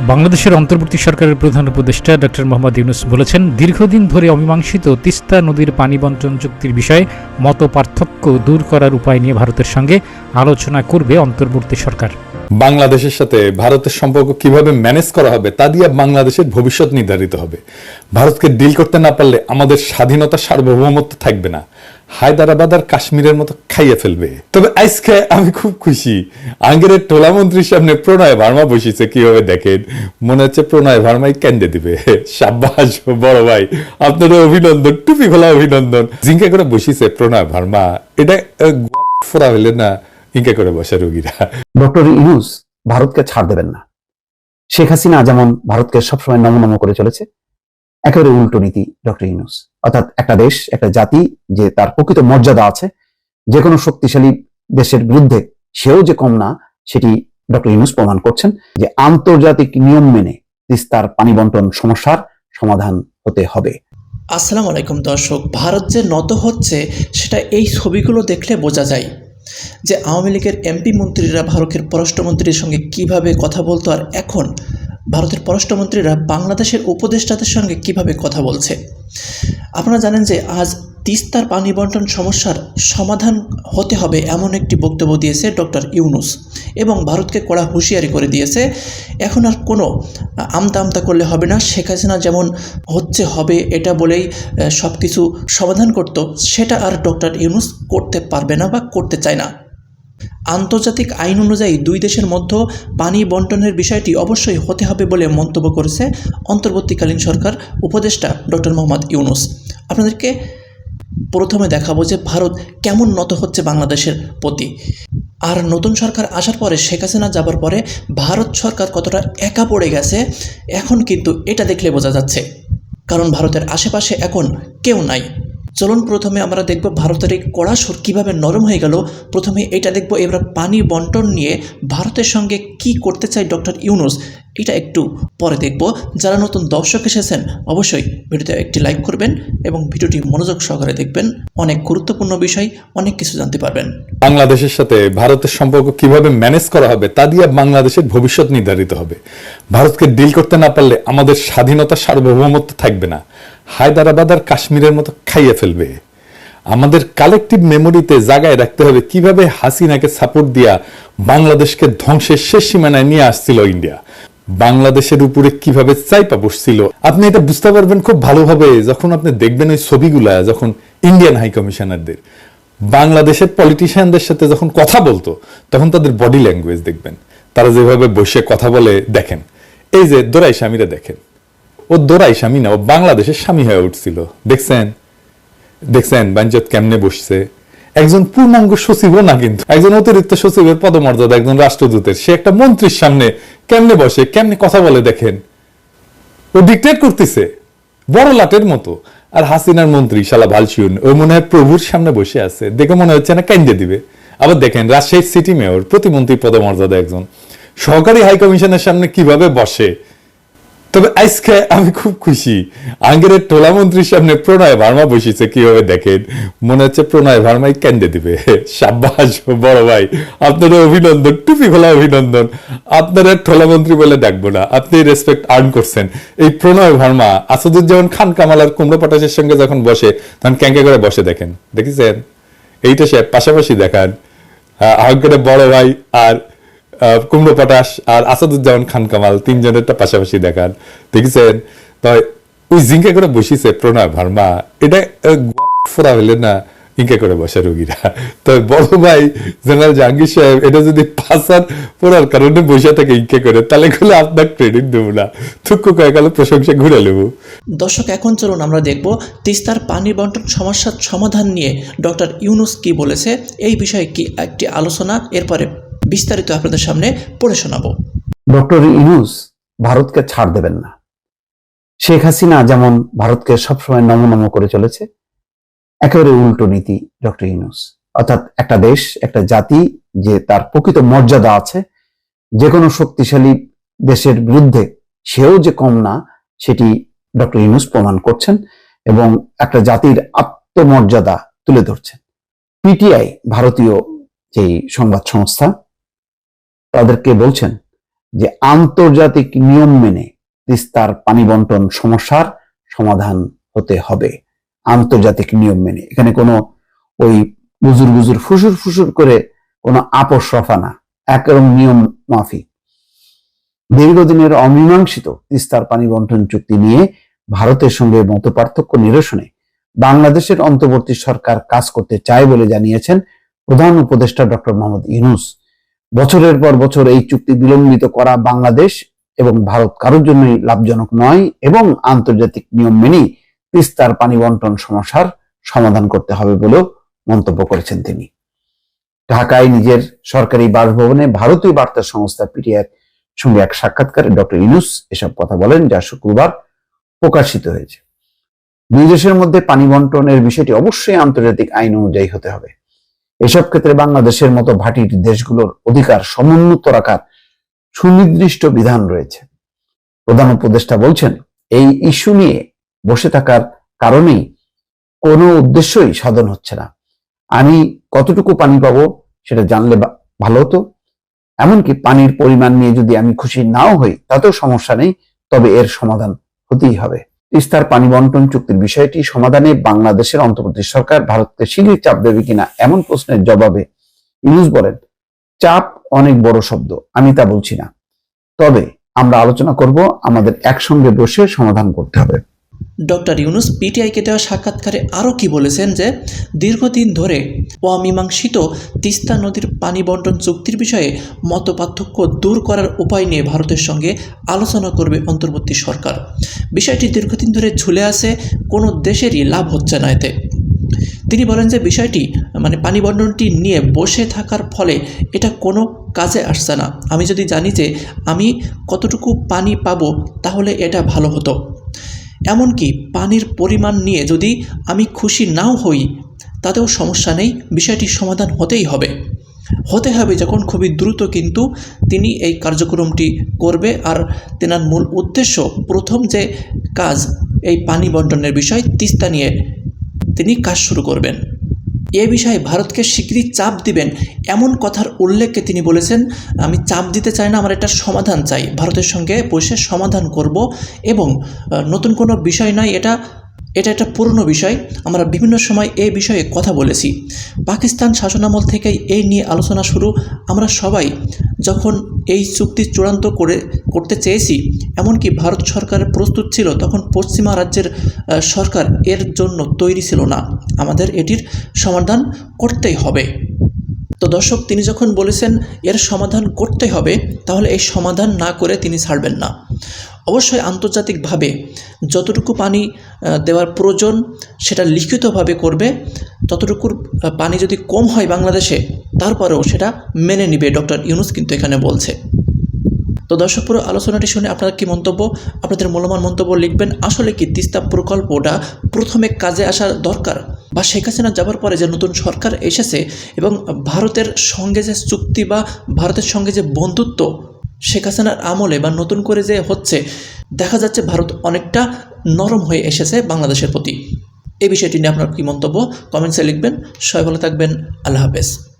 বাংলাদেশের অন্তর্বর্তী সরকারের প্রধান উপদেষ্টা ডক্টর মোহাম্মদ ইউনুস বলেছেন, দীর্ঘদিন ধরে অমীমাংসিত তিস্তা নদীর পানি বন্টন চুক্তির বিষয়ে মত পার্থক্য দূর করার উপায় নিয়ে ভারতের সঙ্গে আলোচনা করবে অন্তর্বর্তী সরকার। বাংলাদেশের সাথে ভারতের সম্পর্ক কীভাবে ম্যানেজ করা হবে তা দিয়ে বাংলাদেশের ভবিষ্যৎ নির্ধারিত হবে। ভারতকে ডিল করতে না পারলে আমাদের স্বাধীনতা সার্বভৌমত্ব থাকবে না। হায়দ্রাবাদ আর কাশ্মীরের মতো খাইয়ে ফেলবে। তবে আজকে আমি খুব খুশি। আঙ্গেরের টোলা মন্ত্রীর সামনে প্রণয় ভার্মা বসেছে, কীভাবে দেখেন? মনে হচ্ছে প্রণয় ভার্মাই ক্যান্ডে দিবে। সাব্বাস, বড় ভাই, আপনাদের অভিনন্দন, টুপি খোলা অভিনন্দন। জিঙ্কা করে বসেছে প্রণয় ভার্মা। এটা ফোরা হইলে না ইঙ্কা করে বসে রোগীরা। ডক্টর ইউনুস ভারতকে ছাড় দেবেন না। শেখ হাসিনা যেমন ভারতকে সবসময় নমনম করে চলেছে একেবারে উল্টো নীতি, ডক্টর ইউনুস। অর্থাৎ একটা দেশ, একটা জাতি যে তার প্রকৃত মর্যাদা আছে যে কোনো শক্তিশালী দেশের বিরুদ্ধে সেও যে কম না, সেটি ডক্টর ইউনুস প্রমাণ করছেন যে আন্তর্জাতিক নিয়ম মেনে তিস্তার পানি বন্টন সমস্যার সমাধান হতে হবে। আসসালামু আলাইকুম দর্শক, ভারত যে নত হচ্ছে, সেটা এই ছবিগুলো দেখলে বোঝা যায় যে আওয়ামী লীগের এমপি মন্ত্রীরা ভারতের পররাষ্ট্রমন্ত্রীর সঙ্গে কীভাবে কথা বলতো আর এখন ভারতের পররাষ্ট্রমন্ত্রীরা বাংলাদেশের উপদেষ্টাদের সঙ্গে কীভাবে কথা বলছে? আপনারা জানেন যে আজ তিস্তার পানি বন্টন সমস্যার সমাধান হতে হবে এমন একটি বক্তব্য দিয়েছে ডক্টর ইউনুস এবং ভারতকে কড়া হুঁশিয়ারি করে দিয়েছে, এখন আর কোনো আমতা আমতা করলে হবে না, শেখ হাসিনা যেমন হচ্ছে হবে এটা বলেই সব কিছু সমাধান করত, সেটা আর ডক্টর ইউনুস করতে পারবে না বা করতে চায় না। আন্তর্জাতিক আইন অনুযায়ী দুই দেশের মধ্যে পানি বন্টনের বিষয়টি অবশ্যই হতে হবে বলে মন্তব্য করেছে অন্তর্বর্তীকালীন সরকার উপদেষ্টা ডক্টর মোহাম্মদ ইউনুস। আপনাদেরকে প্রথমে দেখাবো যে ভারত কেমন নত হচ্ছে বাংলাদেশের প্রতি। আর নতুন সরকার আসার পরে শেখ হাসিনা যাবার পরে ভারত সরকার কতটা একা পড়ে গেছে, এখন কিন্তু এটা দেখলে বোঝা যাচ্ছে। কারণ ভারতের আশেপাশে এখন কেউ নাই। চলুন প্রথমে আমরা দেখব ভারতের এই কড়া সুর কীভাবে নরম হয়ে গেল। প্রথমে এটা দেখব, এবার পানি বন্টন নিয়ে ভারতের সঙ্গে কি করতে চায় ডক্টর ইউনুস, এটা একটু পরে দেখব। যারা নতুন দর্শক এসেছেন, অবশ্যই ভিডিওতে একটি লাইক করবেন এবং ভিডিওটি মনোযোগ সহকারে দেখবেন। অনেক গুরুত্বপূর্ণ বিষয়, অনেক কিছু জানতে পারবেন। বাংলাদেশের সাথে ভারতের সম্পর্ক কীভাবে ম্যানেজ করা হবে, তা দিয়ে বাংলাদেশের ভবিষ্যৎ নির্ধারিত হবে। ভারতকে ডিল করতে না পারলে আমাদের স্বাধীনতা সার্বভৌমত্ব থাকবে না। হায়দ্রাবাদ আর কাশ্মীরের মতো খাইয়ে ফেলবে। আমাদের কালেকটিভ মেমোরিতে জায়গায় রাখতে হবে কীভাবে হাসিনাকে সাপোর্ট দিয়া বাংলাদেশকে ধ্বংসের শেষ সীমানায় নিয়ে আসছিল ইন্ডিয়া। বাংলাদেশের উপরে কীভাবে চাইপা বসছিল। আপনি এটা বুঝতে পারবেন খুব ভালোভাবে যখন আপনি দেখবেন ওই ছবিগুলা, যখন ইন্ডিয়ান হাই কমিশনারদের বাংলাদেশের পলিটিশিয়ানদের সাথে যখন কথা বলতো, তখন তাদের বডি ল্যাঙ্গুয়েজ দেখবেন। তারা যেভাবে বসে কথা বলে, দেখেন। এই যে, দোরাই স্বামীরা দেখেন। ও দোরাই স্বামী না, ও বাংলাদেশের স্বামী হয়ে উঠছিল। দেখছেন? দেখছেন বাঞ্চত কেমনে বসছে? একজন পূর্ণাঙ্গ সচিবও না কিন্তু। একজন অতিরিক্ত সচিবের পদমর্যাদা, একজন রাষ্ট্রদূতের। সে একটা মন্ত্রীর সামনে কেমনে বসে, কেমনে কথা বলে দেখেন? ও ডিক্টেট করতেছে, বড় লাটের মতো। আর হাসিনার মন্ত্রী, শালা ভালসিউন, ও মনে হয় প্রভুর সামনে বসে আছে। দেখে মনে হচ্ছে না কেন্দ্রে দিবে। আবার দেখেন রাজশাহী সিটি মেয়র প্রতিমন্ত্রী পদমর্যাদা একজন। সহকারী হাই কমিশনের সামনে কীভাবে বসে? তবে আজকে আমি খুব খুশি। আঙ্গেরের টোলা মন্ত্রীর সামনে প্রণয় ভার্মা বসেছে, কীভাবে দেখেন? মনে হচ্ছে প্রণয় ভার্মাই ক্যান্ডে দিবে। সাব্বাস, বড় ভাই, আপনাদের অভিনন্দন, টুপি খোলা অভিনন্দন। আপনারা ঠোলা মন্ত্রী বলে ডাকবো না, আপনি রেসপেক্ট আর্ন করছেন। এই প্রণয় ভার্মা, আসাদুজ্জামান খান কামাল আর কুমড়ো পটাশের সঙ্গে যখন বসে, তখন ক্যাঙ্কে করে বসে দেখেন। দেখেছেন? এইটা সে পাশাপাশি দেখান। আহ্বানের বড় ভাই আর কুমড়ো পটাশ আর আসাদুজ্জামান খান কামাল, তিনজনেরটা পাশাপাশি দেখান। দেখেছেন? তো ওই জিঙ্কে করে বসিছে প্রণয় ভার্মা। এটা ফোরা হইলে না ইঙ্কে করে বসে রোগীরা। তো বড় ভাই, জেনারেল জাহাঙ্গীর সাহেব, এটা যদি পাসার পড়ার কারণে বসে থাকে ইঙ্কে করে, তাহলে গুলো আপনার ক্রেডিট দেবো না। থুক্কু কয়ে গেল, প্রশংসা ঘুরে নেব। দর্শক, এখন চলুন আমরা দেখব তিস্তার পানি বন্টন সমস্যার সমাধান নিয়ে ডক্টর ইউনুস কি বলেছে, এই বিষয়ে কি একটি আলোচনা, এরপরে বিস্তারিত আপনাদের সামনে পড়ে শোনাবো। ডক্টর ইউনুস ভারতকে ছাড় দেবেন না। শেখ হাসিনা যেমন ভারতকে সবসময় নমনম করে চলেছে, একেবারে উল্টো নীতি, ডক্টর ইউনুস। অর্থাৎ একটা দেশ, একটা জাতি যে তার প্রকৃত মর্যাদা আছে যে কোনো শক্তিশালী দেশের বিরুদ্ধে সেও যে কম না, সেটি ডক্টর ইউনুস প্রমাণ করছেন এবং একটা জাতির আত্মমর্যাদা তুলে ধরছেন। পিটিআই, ভারতীয় যেই সংবাদ সংস্থা তাদেরকে বলছেন যে আন্তর্জাতিক নিয়ম মেনে তিস্তার পানি বন্টন সমস্যার সমাধান হতে হবে। আন্তর্জাতিক নিয়ম মেনে। এখানে কোনো ওই গুজুর গুজুর ফুসুর ফুসুর করে কোনো আপোষ রফা না। একরকম নিয়ম মাফিক। দীর্ঘদিনের অমীমাংসিত তিস্তার পানি বন্টন চুক্তি নিয়ে ভারতের সঙ্গে মত পার্থক্য নিরসনে বাংলাদেশের অন্তর্বর্তী সরকার কাজ করতে চায় বলে জানিয়েছেন প্রধান উপদেষ্টা ডক্টর মোহাম্মদ ইউনুস। বছরের পর বছর এই চুক্তি বিলম্বিত করা বাংলাদেশ এবং ভারত কারোর জন্যই লাভজনক নয় এবং আন্তর্জাতিক নিয়ম মেনেই তিস্তার পানি বন্টন সমস্যার সমাধান করতে হবে বলেও মন্তব্য করেছেন তিনি। ঢাকায় নিজের সরকারি বাসভবনে ভারতীয় বার্তা সংস্থা পিটিআর সঙ্গে এক সাক্ষাৎকারে ডক্টর ইনুস এসব কথা বলেন যা শুক্রবার প্রকাশিত হয়েছে। দুই দেশের মধ্যে পানি বন্টনের বিষয়টি অবশ্যই আন্তর্জাতিক আইন অনুযায়ী হতে হবে। এসব ক্ষেত্রে বাংলাদেশের মতো ভাটির দেশগুলোর অধিকার সমুন্নত রাখার সুনির্দিষ্ট বিধান রয়েছে। প্রধান উপদেষ্টা বলছেন, এই ইস্যু নিয়ে বসে থাকার কারণেই কোনো উদ্দেশ্যই সাধন হচ্ছে না। আমি কতটুকু পানি পাবো সেটা জানলে ভালো হতো। এমনকি পানির পরিমাণ নিয়ে যদি আমি খুশি নাও হই, তাতেও সমস্যা নেই, তবে এর সমাধান হতেই হবে। তিস্তার পানি বন্টন চুক্তির বিষয়টি সমাধানে বাংলাদেশের অন্তর্বর্তী সরকার ভারতকে শীঘ্রই চাপ দেবে কিনা এমন প্রশ্নের জবাবে ইউনুস বলেন, চাপ অনেক বড় শব্দ, আমি তা বলছি না। তবে আমরা আলোচনা করব, আমাদের একসঙ্গে বসে সমাধান করতে হবে। ডক্টর ইউনুস পিটিআইকে দেওয়া সাক্ষাৎকারে আরও কি বলেছেন যে, দীর্ঘদিন ধরে অমীমাংসিত তিস্তা নদীর পানি বন্টন চুক্তির বিষয়ে মতপার্থক্য দূর করার উপায় নিয়ে ভারতের সঙ্গে আলোচনা করবে অন্তর্বর্তী সরকার। বিষয়টি দীর্ঘদিন ধরে ঝুলে আছে, কোনো দেশেরই লাভ হচ্ছে না এতে। তিনি বলেন যে, বিষয়টি মানে পানি বন্টনটি নিয়ে বসে থাকার ফলে এটা কোনো কাজে আসছে না। আমি যদি জানি যে আমি কতটুকু পানি পাবো, তাহলে এটা ভালো হতো। এমনকি পানির পরিমাণ নিয়ে যদি আমি খুশি নাও হই, তাতেও সমস্যা নেই, বিষয়টির সমাধান হতেই হবে। হতে হবে যখন খুবই দ্রুত কিন্তু তিনি এই কার্যক্রমটি করবে আর তেনার মূল উদ্দেশ্য প্রথম যে কাজ এই পানি বন্টনের বিষয়, তিস্তা নিয়ে তিনি কাজ শুরু করবেন। এ বিষয়ে ভারতকে স্বীকৃতি চাপ দিবেন। এমন কথার উল্লেখকে তিনি বলেছেন, আমি চাপ দিতে চাই না, আমার একটা সমাধান চাই। ভারতের সঙ্গে বসে সমাধান করব এবং নতুন কোনো বিষয় নয়, এটা এটা একটা পুরনো বিষয়। আমরা বিভিন্ন সময় এ বিষয়ে কথা বলেছি। পাকিস্তান শাসনামল থেকেই এই নিয়ে আলোচনা শুরু। আমরা সবাই যখন এই চুক্তি চূড়ান্ত করে, করতে চেয়েছি, এমনকি ভারত সরকারের প্রস্তুত ছিল, তখন পশ্চিমা রাজ্যের সরকার এর জন্য তৈরি ছিল না। আমাদের এটির সমাধান করতেই হবে। তো দর্শক, তিনি যখন বলেছেন এর সমাধান করতে হবে, তাহলে এই সমাধান না করে তিনি ছাড়বেন না। অবশ্যই আন্তর্জাতিকভাবে যতটুকু পানি দেওয়ার প্রয়োজন, সেটা লিখিতভাবে করবে। ততটুকুর পানি যদি কম হয় বাংলাদেশে তারপরেও সেটা মেনে নিবে ডক্টর ইউনুস কিন্তু এখানে বলছে। তো দর্শক পুরো আলোচনাটি শুনে আপনারা কি মন্তব্য? আপনাদের মূল্যবান মন্তব্য লিখবেন, আসলে কি তিস্তা প্রকল্পটা প্রথমে কাজে আসার দরকার বা শেখ হাসিনা যাবার পরে যে নতুন সরকার এসেছে এবং ভারতের সঙ্গে যে চুক্তি বা ভারতের সঙ্গে যে বন্ধুত্ব শেখ হাসিনার আমলে বা নতুন করে যে হচ্ছে, দেখা যাচ্ছে ভারত অনেকটা নরম হয়ে এসেছে বাংলাদেশের প্রতি। এই বিষয়টি নিয়ে আপনার কি মন্তব্য? কমেন্টসে লিখবেন। সবাই ভালো থাকবেন। আল্লাহ হাফেজ।